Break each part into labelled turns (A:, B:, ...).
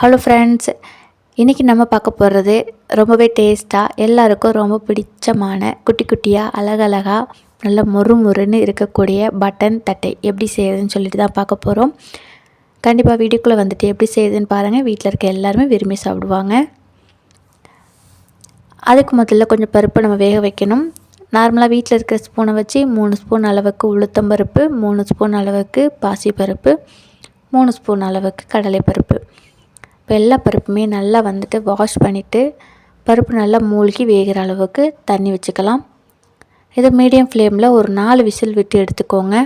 A: Hello friends இன்றைக்கி நம்ம பார்க்க போகிறது ரொம்பவே டேஸ்ட்டாக எல்லாருக்கும் ரொம்ப பிடிச்சமான குட்டி குட்டியாக அழகழகாக நல்ல மொறு மொறுன்னு இருக்கக்கூடிய பட்டன் தட்டை எப்படி செய்யுதுன்னு சொல்லிட்டு தான் பார்க்க போகிறோம் கண்டிப்பாக வீடியோக்குள்ளே வந்துட்டு எப்படி செய்யுதுன்னு பாருங்கள் வீட்டில் இருக்க எல்லாருமே விரும்பி சாப்பிடுவாங்க. அதுக்கு முதல்ல கொஞ்சம் பருப்பு நம்ம வேக வைக்கணும். நார்மலாக வீட்டில் இருக்கிற ஸ்பூனை வச்சு மூணு ஸ்பூன் அளவுக்கு உளுத்தம் பருப்பு மூணு ஸ்பூன் அளவுக்கு பாசிப்பருப்பு மூணு ஸ்பூன் அளவுக்கு கடலைப்பருப்பு. எல்லா பருப்புமே நல்லா வந்துட்டு வாஷ் பண்ணிவிட்டு பருப்பு நல்லா மூழ்கி வேகிற அளவுக்கு தண்ணி வச்சுக்கலாம். இது மீடியம் ஃப்ளேமில் ஒரு நாலு விசில் விட்டு எடுத்துக்கோங்க.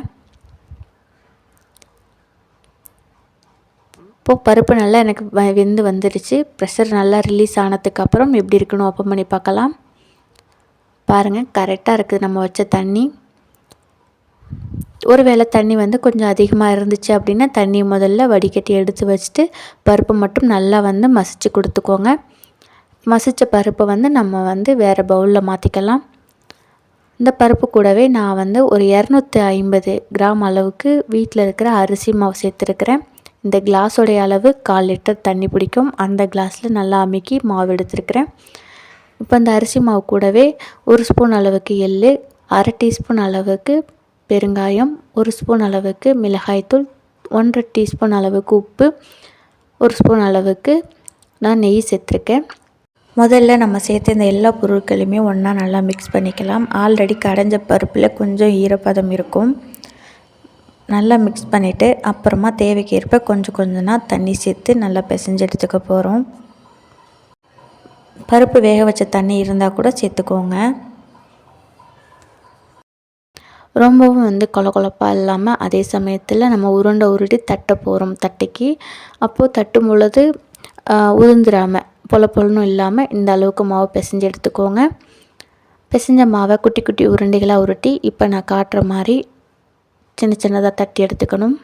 A: இப்போது பருப்பு நல்லா எனக்கு வெந்து வந்துடுச்சு ப்ரெஷர் நல்லா ரிலீஸ் ஆனதுக்கப்புறம் எப்படி இருக்கணும் ஓப்பன் பண்ணி பார்க்கலாம். பாருங்கள் கரெக்டாக இருக்குது நம்ம வச்ச தண்ணி. ஒரு வேளை தண்ணி வந்து கொஞ்சம் அதிகமாக இருந்துச்சு அப்படின்னா தண்ணி முதல்ல வடிகட்டி எடுத்து வச்சுட்டு பருப்பு மட்டும் நல்லா வந்து மசித்து கொடுத்துக்கோங்க. மசித்த பருப்பை வந்து நம்ம வந்து வேறு பவுலில் மாற்றிக்கலாம் இந்த பருப்பு கூடவே நான் வந்து ஒரு இரநூத்தி ஐம்பது கிராம் அளவுக்கு வீட்டில் இருக்கிற அரிசி மாவு சேர்த்துருக்குறேன். இந்த கிளாஸோடைய அளவு கால் லிட்டர் தண்ணி பிடிக்கும். அந்த கிளாஸில் நல்லா அமுக்கி மாவு எடுத்துருக்கிறேன். இப்போ இந்த அரிசி மாவு கூடவே ஒரு ஸ்பூன் அளவுக்கு எள் அரை டீஸ்பூன் அளவுக்கு பெருங்காயம் ஒரு ஸ்பூன் அளவுக்கு மிளகாய்த்தூள் ஒன்றரை டீஸ்பூன் அளவுக்கு உப்பு ஒரு ஸ்பூன் அளவுக்கு நான் நெய் சேர்த்துருக்கேன். முதல்ல நம்ம சேர்த்த இந்த எல்லா பொருட்களையுமே ஒன்றா நல்லா மிக்ஸ் பண்ணிக்கலாம். ஆல்ரெடி கடைஞ்ச பருப்பில் கொஞ்சம் ஈரப்பதம் இருக்கும். நல்லா மிக்ஸ் பண்ணிவிட்டு அப்புறமா தேவைக்கேற்ப கொஞ்சம் கொஞ்சமாக தண்ணி சேர்த்து நல்லா பிசைஞ்சு எடுத்துக்க போகிறோம் பருப்பு வேக வச்ச தண்ணி இருந்தால் கூட சேர்த்துக்கோங்க. ரொம்பவும் வந்து கொல கொலப்பாக இல்லாமல் அதே சமயத்தில் நம்ம உருண்டை உருட்டி தட்ட போகிறோம் தட்டைக்கு. அப்போது தட்டும் பொழுது உதிர்ந்துடாமல் பொல பொலனும் இல்லாமல் இந்த அளவுக்கு மாவு பிசைஞ்சு எடுத்துக்கோங்க. பிசைஞ்ச மாவை குட்டி குட்டி உருண்டைகளாக உருட்டி இப்போ நான் காட்டுற மாதிரி சின்ன சின்னதாக தட்டி எடுத்துக்கணும்.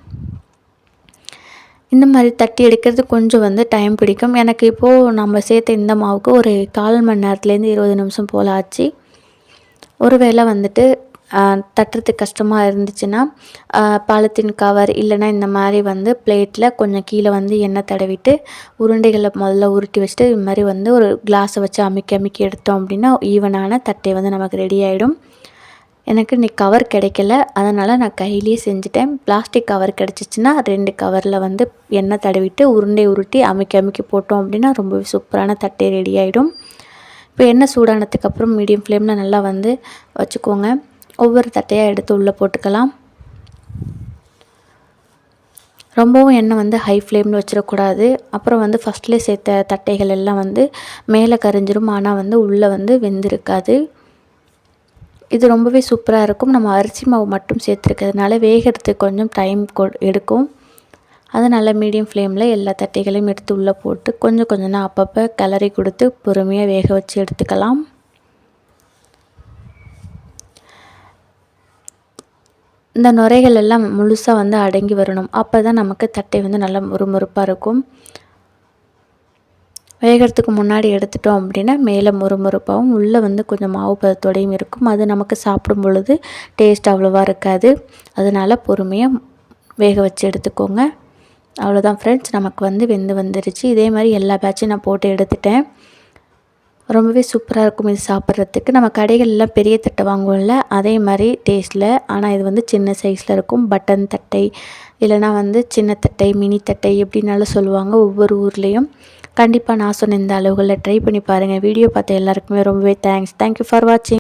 A: இந்த மாதிரி தட்டி எடுக்கிறது கொஞ்சம் வந்து டைம் பிடிக்கும். எனக்கு இப்போது நம்ம சேர்த்த இந்த மாவுக்கு ஒரு கால் மணி நேரத்துலேருந்து இருபது நிமிஷம் போல் ஆச்சு. ஒரு வேளை வந்துட்டு தட்டுறதுக்கு கஷ்டமாக இருந்துச்சுன்னா பாலித்தீன் கவர் இல்லைன்னா இந்த மாதிரி வந்து பிளேட்டில் கொஞ்சம் கீழே வந்து எண்ணெய் தடவிட்டு உருண்டைகளை முதல்ல உருட்டி வச்சுட்டு இது மாதிரி வந்து ஒரு கிளாஸை வச்சு அமுக்கி அமுக்கி எடுத்தோம் அப்படின்னா ஈவனான தட்டை வந்து நமக்கு ரெடி ஆகிடும் எனக்கு இன்றைக்கி கவர் கிடைக்கல. அதனால் நான் கையிலேயே செஞ்சுட்டேன். பிளாஸ்டிக் கவர் கிடச்சிச்சின்னா ரெண்டு கவரில் வந்து எண்ணெய் தடவிட்டு உருண்டை உருட்டி அமுக்கி அமைக்கி போட்டோம் அப்படின்னா ரொம்பவே சூப்பரான தட்டை ரெடி ஆகிடும் இப்போ எண்ணெய் சூடானதுக்கப்புறம் மீடியம் ஃப்ளேமில் நல்லா வந்து வச்சுக்கோங்க. ஒவ்வொரு தட்டையாக எடுத்து உள்ளே போட்டுக்கலாம். ரொம்பவும் எண்ணெய் வந்து ஹை ஃப்ளேமில் வச்சிடக்கூடாது. அப்புறம் வந்து ஃபஸ்ட்லேயே சேர்த்த தட்டைகள் எல்லாம் வந்து மேலே கரைஞ்சிரும். ஆனால் வந்து உள்ளே வந்து வெந்திருக்காது. இது ரொம்பவே சூப்பராக இருக்கும். நம்ம அரிசி மாவு மட்டும் சேர்த்துருக்கிறதுனால வேகிறதுக்கு கொஞ்சம் டைம் கொ எடுக்கும். அதனால் மீடியம் ஃப்ளேமில் எல்லா தட்டைகளையும் எடுத்து உள்ளே போட்டு கொஞ்சம் கொஞ்சமாக அப்பப்போ கிளறி கொடுத்து பொறுமையாக வேக வச்சு எடுத்துக்கலாம். இந்த நுரைகள் எல்லாம் முழுசாக வந்து அடங்கி வரணும். அப்போ தான் நமக்கு தட்டை வந்து நல்லா முறுமுறுப்பாக இருக்கும். வேகிறதுக்கு முன்னாடி எடுத்துட்டோம் அப்படின்னா மேலே முறுமுறுப்பாகவும் உள்ளே வந்து கொஞ்சம் மாவு பதத்தோடையும் இருக்கும். அது நமக்கு சாப்பிடும் பொழுது டேஸ்ட் அவ்வளோவா இருக்காது. அதனால் பொறுமையாக வேக வச்சு எடுத்துக்கோங்க. அவ்வளோதான் ஃப்ரெண்ட்ஸ் நமக்கு வந்து வெந்து வந்துருச்சு. இதே மாதிரி எல்லா பேட்சும் நான் போட்டு எடுத்துட்டேன். ரொம்பவே சூப்பராக இருக்கும் இது சாப்பிட்றதுக்கு. நம்ம கடைகள்லாம் பெரிய தட்டை வாங்குவோம்ல அதே மாதிரி டேஸ்ட்டில் ஆனால் இது வந்து சின்ன சைஸில் இருக்கும். பட்டன் தட்டை இல்லைனா வந்து சின்ன தட்டை மினி தட்டை எப்படின்னாலும் சொல்லுவாங்க ஒவ்வொரு ஊர்லேயும். கண்டிப்பாக நான் சொன்ன இந்த அளவுகளில் ட்ரை பண்ணி பாருங்கள் வீடியோ பார்த்த எல்லாருக்குமே ரொம்பவே தேங்க்ஸ் தேங்க்யூ ஃபார் வாட்சிங்